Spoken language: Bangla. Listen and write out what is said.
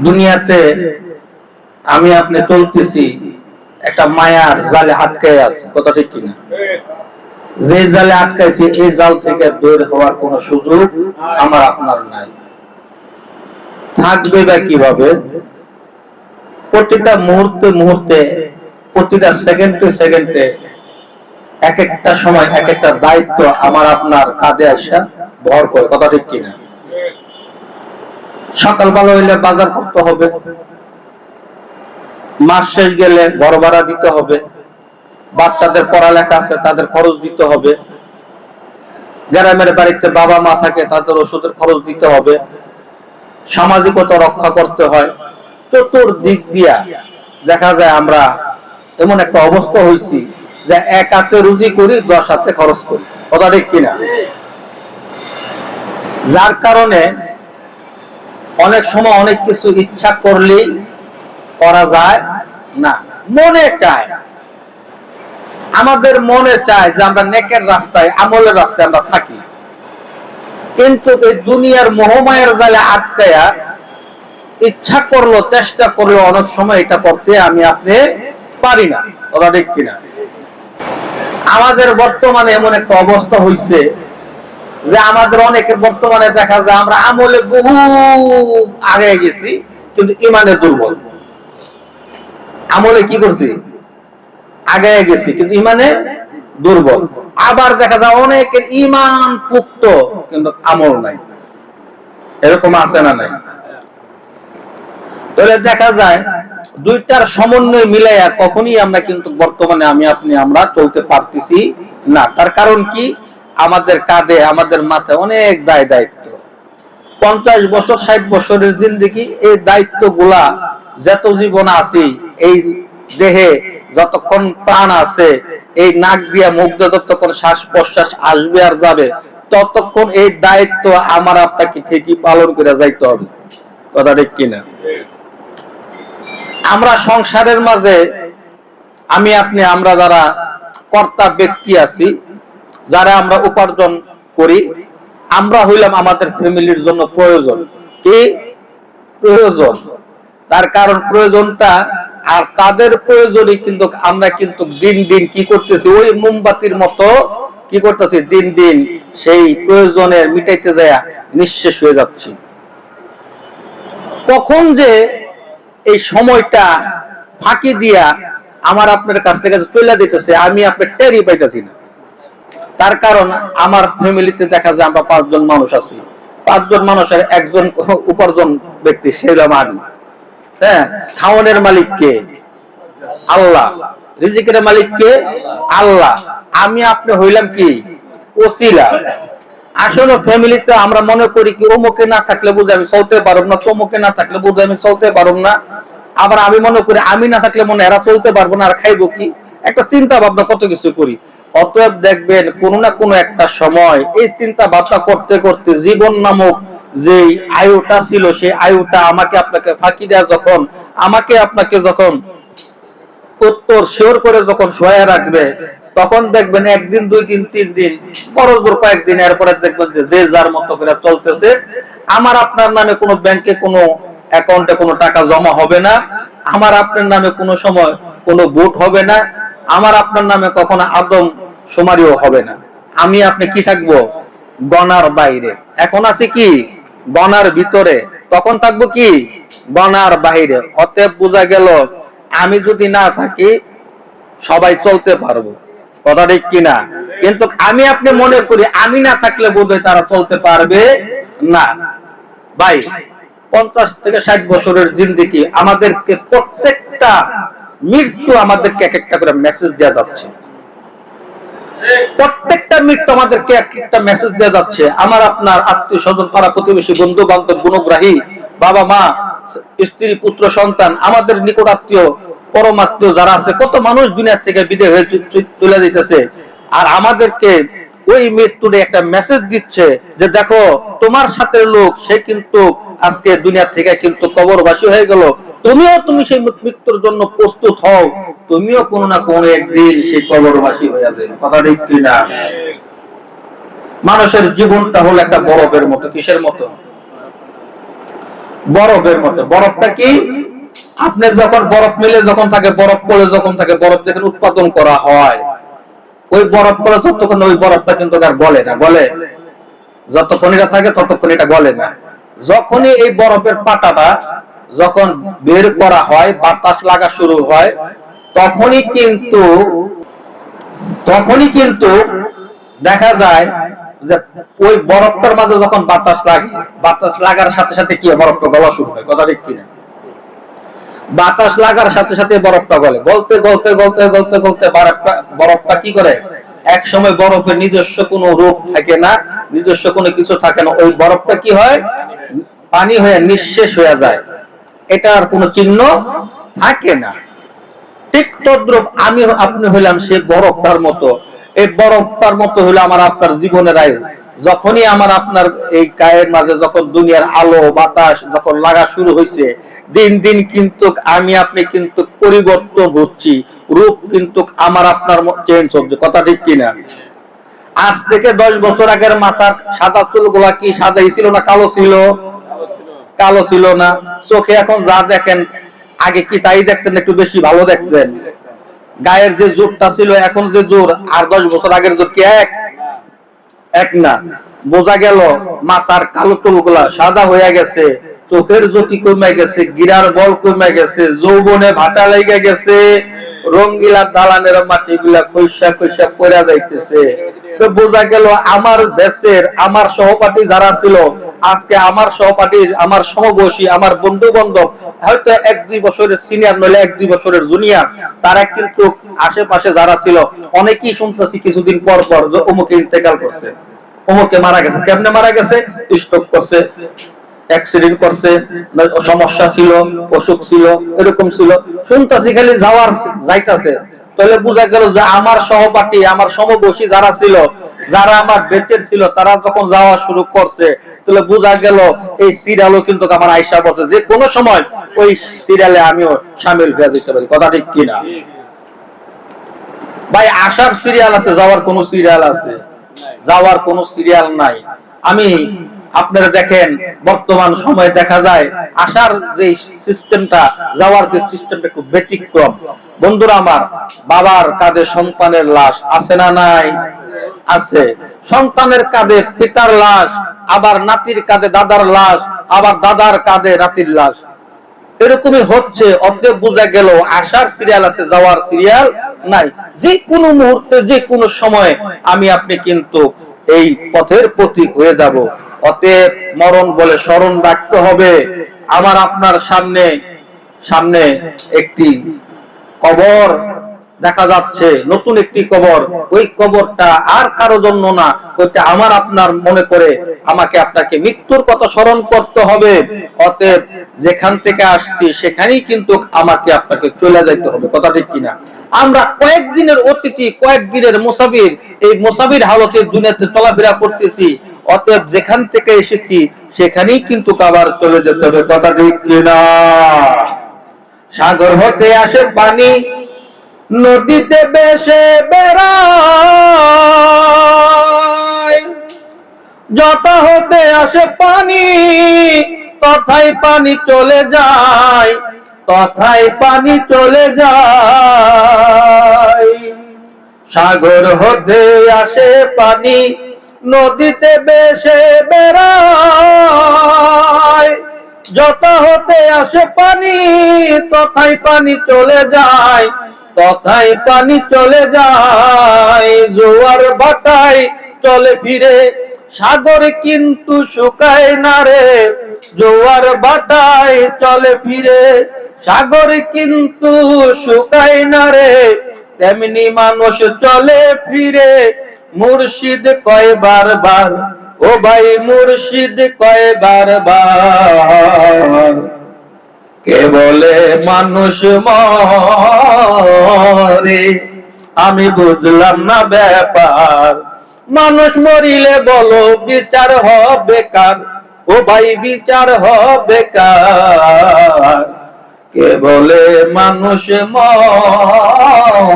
দুনিয়াতে আমি আপনি চলতেছি একটা মায়ার জালে আটকে আছে, কথা ঠিক কিনা? যে জালে আটকাইছি, এই জাল থেকে বের হওয়ার কোন সুযোগ আমার আপনার নাই। থাকবে বা কীভাবে? প্রতিটা মুহূর্তে মুহূর্তে, প্রতিটা সেকেন্ডে সেকেন্ডে এক একটা সময় এক একটা দায়িত্ব আমার আপনার কাঁধে আসা ভর করে, কথা ঠিক কিনা? সকালবেলা হইলে বাজার করতে হবে। মাস শেষ গেলে ঘর ভাড়া দিতে হবে। বাচ্চাদের পড়ালেখা আছে, তাদের খরচ দিতে হবে। গ্রামের বাড়িতে বাবা মা থাকে, তাদের ওষুধের খরচ দিতে হবে। সামাজিকতা রক্ষা করতে হয়। চতুর্দিক দিয়া দেখা যায় আমরা এমন একটা অবস্থা হয়েছি যে এক হাতে রুজি করি, দশ হাতে খরচ করি। কথা ঠিক কিনা? যার কারণে অনেক সময় অনেক কিছু ইচ্ছা করলেই করা যায় না। মনে চায়। আমাদের মনে চায় যে আমরা নেকের রাস্তায়, আমলের রাস্তায় আমরা থাকি। কিন্তু এই দুনিয়ার মোহমায়ের জালে আটকায়া ইচ্ছা করল, চেষ্টা করল, অনেক সময় এটা করতে আমি আপনি পারি না। ওরা ঠিক কিনা? আমাদের বর্তমানে এমন একটা অবস্থা হয়েছে যে আমাদের অনেকের বর্তমানে দেখা যায় আমরা আমলে বহু আগে গেছি, কিন্তু ইমানে দুর্বল। আমলে কি করছি? আগে গেছি, কিন্তু ইমানে দুর্বল। আবার দেখা যায় অনেকের ইমান পুক্ত, কিন্তু আমল নাই। এরকম আছে না নাই? তাহলে দেখা যায় দুইটার সমন্বয় মিলাইয়া কখনই আমরা কিন্তু বর্তমানে আমি, আপনি, আমরা চলতে পারতেছি না। তার কারণ কি? আমাদের কাঁধে, আমাদের মাথায় অনেক দায় দায়িত্ব। পঞ্চাশ বছর, ষাট বছরের জিন্দিগি, এই দায়িত্বগুলা যত জীবন আছে, এই দেহে যতক্ষণ প্রাণ আছে, এই নাক দিয়া দিয়ে যতক্ষণ শ্বাস প্রশ্বাস আসবে আর যাবে, ততক্ষণ এই দায়িত্ব আমার আপনাকে ঠিকই পালন করে যাইতে হবে। কথা ঠিক কিনা? আমরা সংসারের মাঝে, আমি, আপনি, আমরা যারা কর্তা ব্যক্তি আছি যারা আমরা উপার্জন করি, আমরা হইলাম আমাদের ফ্যামিলির জন্য প্রয়োজন। কি? প্রয়োজন। তার কারণ প্রয়োজনটা, আর তাদের প্রয়োজনই কিন্তু আমরা কিন্তু দিন দিন কি করতেছি, ওই মোমবাতির মতো কি করতেছি, দিন দিন সেই প্রয়োজনের মিটাইতে যায় নিঃশেষ হয়ে যাচ্ছি। কখন যে এই সময়টা ফাঁকি দিয়া আমার আপনার কাছ থেকে চলে দিতেছে, আমি আপনার টেরি পাইতেছি না। তার কারণ আমার ফ্যামিলিতে দেখা যায় আমরা পাঁচজন মানুষ আছি। পাঁচজন মানুষের একজন উপার্জন ব্যক্তি সেরকম আমি। হ্যাঁ মালিক কে? আল্লাহ। রিজিকের মালিক কে? আল্লাহ। আমি আপনি হইলাম কি? ওসিলা। আসলে ফ্যামিলিতে আমরা মনে করি কি, অমুকে না থাকলে বুঝে আমি চলতে পারব না, তমুকে না থাকলে বুঝে আমি চলতে পারব না। আবার আমি মনে করি, আমি না থাকলে মনে এরা চলতে পারব না, আর খাইবো কি? একটা চিন্তা ভাবনা কত কিছু করি। অতএব দেখবেন কোনো না কোনো একটা সময় এই চিন্তা ভাবনা করতে করতে জীবন নামক যে আয়ুটা ছিল, সেই আয়ুটা আমাকে আপনাকে ফাঁকি দেওয়া যখন, আমাকে আপনাকে যখন উত্তর শিওর করে যখন সহায় রাখবে, তখন দেখবেন একদিন, দুই দিন, তিন দিন, বড় কয়েকদিন, এরপরে দেখবেন যে যে যার মতো করে চলতেছে। আমার আপনার নামে কোনো ব্যাংকে কোনো অ্যাকাউন্টে কোনো টাকা জমা হবে না। আমার আপনার নামে কোনো সময় কোনো ভোট হবে না। আমার আপনার নামে কখনো আদম সুমারিও হবে না। আমি আপনি কি থাকব? গনার বাইরে। এখন আছে কি? গনার ভিতরে। তখন থাকব কি? গনার বাইরে। অতএব বোঝা গেল, আমি যদি না থাকি, সবাই চলতে পারব। কথা ঠিক কিনা? কিন্তু আমি আপনি মনে করি, আমি না থাকলে বোধহয় তারা চলতে পারবে না। ভাই, পঞ্চাশ থেকে ষাট বছরের জিন্দিগি আমাদেরকে প্রত্যেকটা মৃত্যু আমাদেরকে এক একটা করে মেসেজ দেওয়া যাচ্ছে। প্রত্যেকটা মৃত্যু আমাদেরকে এক একটা মেসেজ দেওয়া যাচ্ছে। আমার আপনার আত্মীয় স্বজন, পাড়া প্রতিবেশী বন্ধু বান্ধব গুণগ্রাহী, বাবা মা, স্ত্রী, পুত্র, সন্তান, আমাদের নিকট আত্মীয়, পরমাত্মীয় যারা আছে, কত মানুষ দুনিয়ার থেকে বিদায় হয়ে চলে যেতেছে আর আমাদেরকে ওই মৃত্যুরে একটা মেসেজ দিচ্ছে যে, দেখো, তোমার সাথে লোক, সে কিন্তু আজকে দুনিয়া থেকে কিন্তু কবরবাসী হয়ে গেল। তুমিও তুমি সেই মৃত্যুর জন্য প্রস্তুত হও। তুমিও কোনো না কোনো একদিন সেই কবরবাসী হয়ে যাবে। কথা ঠিক কিনা মানুষের জীবনটা হলো একটা বরফের মতো। কিসের মতো? বরফের মতো। বরফটা কি? আপনি যখন বরফ মিলে যখন থাকে, বরফ পড়ে যখন থাকে, বরফ যখন উৎপাদন করা হয়, ওই বরফ পড়ে ততক্ষণ ওই বরফটা কিন্তু আর গলে না। গলে? যতক্ষণ এটা থাকে ততক্ষণ এটা গলে না। যখনই এই বরফের পাটাটা যখন বের করা হয়, বাতাস লাগা শুরু হয়, তখনই কিন্তু তখনই কিন্তু দেখা যায় যে ওই বরফটার মাঝে যখন বাতাস লাগে, বাতাস লাগার সাথে সাথে কি বরফটা গলা শুরু হয়। কথা ঠিক কিনা? বাতাস লাগার সাথে সাথে বরফটা গলে। গলতে গলতে গলতে গলতে গলতে বরফটা বরফটা কি করে? এক সময় বরফের নিজস্ব কোনো রূপ থাকে না, নিজস্ব কোনো কিছু থাকে না। ওই বরফটা কি হয়? পানি হয়ে নিঃশেষ হয়ে যায়। এটা আর কোনো চিহ্ন থাকে না। ঠিক তদ্রুপ আমি আপনি হইলাম সেই বরফটার মতো। এই বরফটার মতো হইল আমার আপনার জীবনের আয়ু। যখনই আমার আপনার এই গায়ের মাঝে যখন দুনিয়ার আলো, বাতাস যখন লাগা শুরু হয়েছে দিন দিন কিন্তু আমি, আপনি কিন্তু পরিবর্তন হচ্ছি। রূপ কিন্তু আমার আপনার চেঞ্জ হচ্ছে। কথা ঠিক কিনা? আজ থেকে দশ বছর আগের মাথার সাদা চুল চুলগুলা কি সাদাই ছিল না কালো ছিল? কালো ছিল না। চোখে এখন যা দেখেন, আগে কি তাই দেখতেন, একটু বেশি ভালো দেখতেন। গায়ের যে জোরটা ছিল, এখন যে জোর, আর দশ বছর আগের জোর কি এক? এক না। বোঝা গেল, মাথার কালো চুলগুলা সাদা হয়ে গেছে, চোখের জ্যোতি কমে গেছে, গিরার বল কমে গেছে, যৌবনে ভাটা লেগে গেছে, রঙ্গিলা দালানের মাটি গুলা খৈসা খৈসা পড়া যাইতেছে। বোঝা গেল আমার দেশের, আমার সহপাঠী যারা ছিল, আজকে আমার সহপাঠীর আমার আমার বন্ধু বান্ধব হয়তো এক দুই বছরের সিনিয়র নইলে এক দুই বছরের তারা কিন্তু আশেপাশে যারা ছিল, অনেকেই শুনতেছি কিছুদিন পর পর যে অমুকে ইন্তেকাল করছে। অমুকে মারা গেছে। কেমনে মারা গেছে? স্ট্রোক করছে অ্যাক্সিডেন্ট করছে, সমস্যা ছিল, অসুখ ছিল, এরকম ছিল। শুনতেছি খালি যাওয়ার যাইতাছে। তাহলে বোঝা গেল যে আমার সহপাঠী, আমার সমবয়সী যারা ছিল, যারা আমার বেঁচে ছিল, তারা যখন যাওয়া শুরু করছে, তাহলে বোঝা গেল এই সিরিয়ালও কিন্তু আমার আয়সা বলছে, যে কোনো সময় ওই সিরিয়ালে আমিও সামিল হয়ে যেতে পারি। কথা ঠিক কিনা ভাই আসার সিরিয়াল আছে, যাওয়ার কোন সিরিয়াল আছে? যাওয়ার কোন সিরিয়াল নাই। আমি আপনারা দেখেন, বর্তমান সময়ে দেখা যায় আসার যে সিস্টেমটা যাওয়ার যে সিস্টেমটা একটু ব্যতিক্রম। বন্ধুরা আমার, বাবার কাঁধে সন্তানের লাশ আছে না নাই? আছে। সন্তানের কাঁধে পিতার লাশ, আবার নাতির কাঁধে দাদার লাশ, আবার দাদার কাঁধে নাতির লাশ। এরকমই হচ্ছে, অতএব বোঝা গেল আসার সিরিয়াল আছে, যাওয়ার সিরিয়াল নাই। যে কোনো মুহূর্তে যে কোনো সময় আমি আপনি কিন্তু এই পথের প্রতীক হয়ে যাব। অতএব মরণ বলে স্মরণ রাখতে হবে। আমার আপনার সামনে সামনে একটি কবর দেখা যাচ্ছে, নতুন একটি কবর। ওই কবরটা আর কারও জন্য না, ওইটা আমার আপনার মনে করে আমাকে আপনাকে মৃত্যুর কথা স্মরণ করতে হবে। অতএব যেখান থেকে আসছি, সেখানেই কিন্তু আমাকে আপনাকে চলে যাইতে হবে। কথা ঠিক কিনা? আমরা কয়েকদিনের অতিথি, কয়েকদিনের মুসাফির, এই মুসাফির হালতে দুনিয়াতে চলাফেরা করতেছি। অতএব যেখান থেকে এসেছি, সেখানেই কিন্তু আবার চলে যেতে হবে। কথা ঠিক কিনা? সাগর হতে আসে পানি, নদীতে বেশে বেড়ায়। যত হতে আসে পানি তথাই পানি চলে যায় তথাই পানি চলে যায়। সাগর হতে আসে পানি, নদীতে বেশে বেড়ায়। যত হতে আসে পানি, তথাই পানি চলে যায়, তথাই পানি চলে যায়, জোয়ার বাটাই চলে ফিরে, সাগর কিন্তু শুকায় না রে, জোয়ার বাটাই চলে ফিরে, সাগর কিন্তু শুকায় না রে, তেমনি মানুষ চলে ফিরে, মুর্শিদ কয় বারবার ও ভাই মুর্শিদ কয় বারবার কে বলে মানুষ মরে? আমি বুঝলাম না ব্যাপার। মানুষ মরিলে বলো বিচার হবে কার? ও ভাই বিচার হবে কার? কে বলে মানুষ মরে?